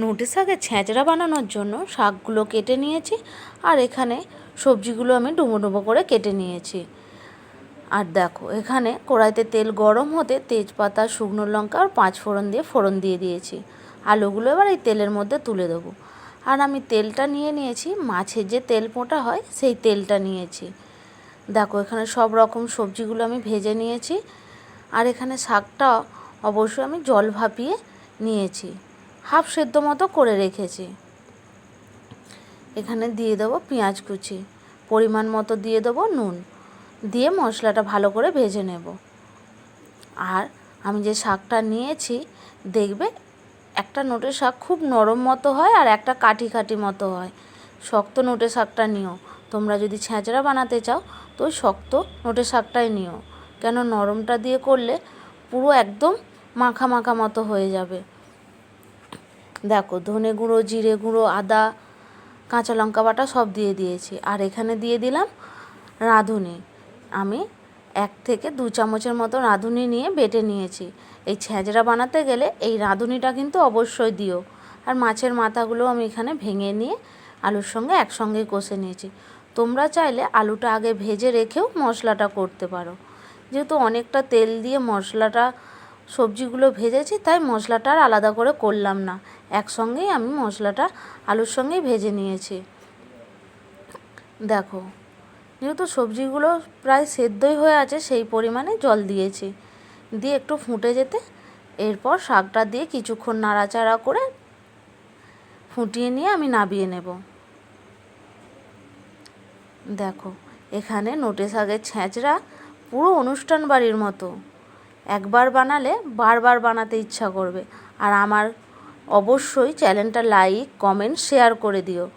নোটে শাকের ছেঁচড়া বানানোর জন্য শাকগুলো কেটে নিয়েছি আর এখানে সবজিগুলো আমি ডুবো ডুবো করে কেটে নিয়েছি। আর দেখো, এখানে কড়াইতে তেল গরম হতে তেজপাতা, শুকনো লঙ্কা আর পাঁচ ফোড়ন দিয়ে ফোড়ন দিয়ে দিয়েছি। আলুগুলো এবার এই তেলের মধ্যে তুলে দেবো। আর আমি তেলটা নিয়ে নিয়েছি, মাছের যে তেল পোঁটা হয় সেই তেলটা নিয়েছি। দেখো, এখানে সব রকম সবজিগুলো আমি ভেজে নিয়েছি। আর এখানে শাকটা অবশ্যই আমি জল ভাপিয়ে নিয়েছি। হাফ সেদ্ধ মতো করে রেখেছি। এখানে দিয়ে দেবো পেঁয়াজ কুচি। পরিমাণ মতো দিয়ে দেবো নুন। দিয়ে মশলাটা ভালো করে ভেজে নেব। আর আমি যে শাকটা নিয়েছি, দেখবে একটা নোটের শাক খুব নরম মতো হয় আর একটা কাঠি কাঠি মতো হয়। শক্ত নোটে শাকটা নিও। তোমরা যদি ছ্যাঁচড়া বানাতে চাও, তো শক্ত নোটে শাকটাই নিও। কেন নরমটা দিয়ে করলে পুরো একদম মাখা মাখা মতো হয়ে যাবে। দেখো ধনে গুঁড়ো, জিরে গুঁড়ো, আদা, কাঁচা লঙ্কা বাটা সব দিয়ে দিয়েছি। আর এখানে দিয়ে দিলাম রাঁধুনি। আমি এক থেকে দু চামচের মতো রাঁধুনি নিয়ে বেটে নিয়েছি। এই ছ্যাঁচড়া বানাতে গেলে এই রাঁধুনিটা কিন্তু অবশ্যই দিও। আর মাছের মাথাগুলো আমি এখানে ভেঙে নিয়ে আলুর সঙ্গে একসঙ্গে কষে নিয়েছি। তোমরা চাইলে আলুটা আগে ভেজে রেখেও মশলাটা করতে পারো। যেহেতু অনেকটা তেল দিয়ে মশলাটা, সবজিগুলো ভেজেছি, তাই মশলাটা আর আলাদা করে করলাম না। একসঙ্গেই আমি মশলাটা আলুর সঙ্গেই ভেজে নিয়েছি। দেখো, যেহেতু সবজিগুলো প্রায় সেদ্ধই হয়ে আছে, সেই পরিমাণে জল দিয়েছি। দিয়ে একটু ফুটে যেতে এরপর শাকটা দিয়ে কিছুক্ষণ নাড়াচাড়া করে ফুটিয়ে নিয়ে আমি নাবিয়ে নেব। দেখো, এখানে নোটে শাকের ছ্যাঁচড়া পুরো অনুষ্ঠান বাড়ির মতো। একবার বানালে বারবার বানাতে ইচ্ছা করবে। আর আমার অবশ্যই চ্যানেলটা লাইক কমেন্ট শেয়ার করে দিও।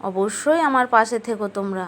অবশ্যই আমার পাশে থেকো তোমরা।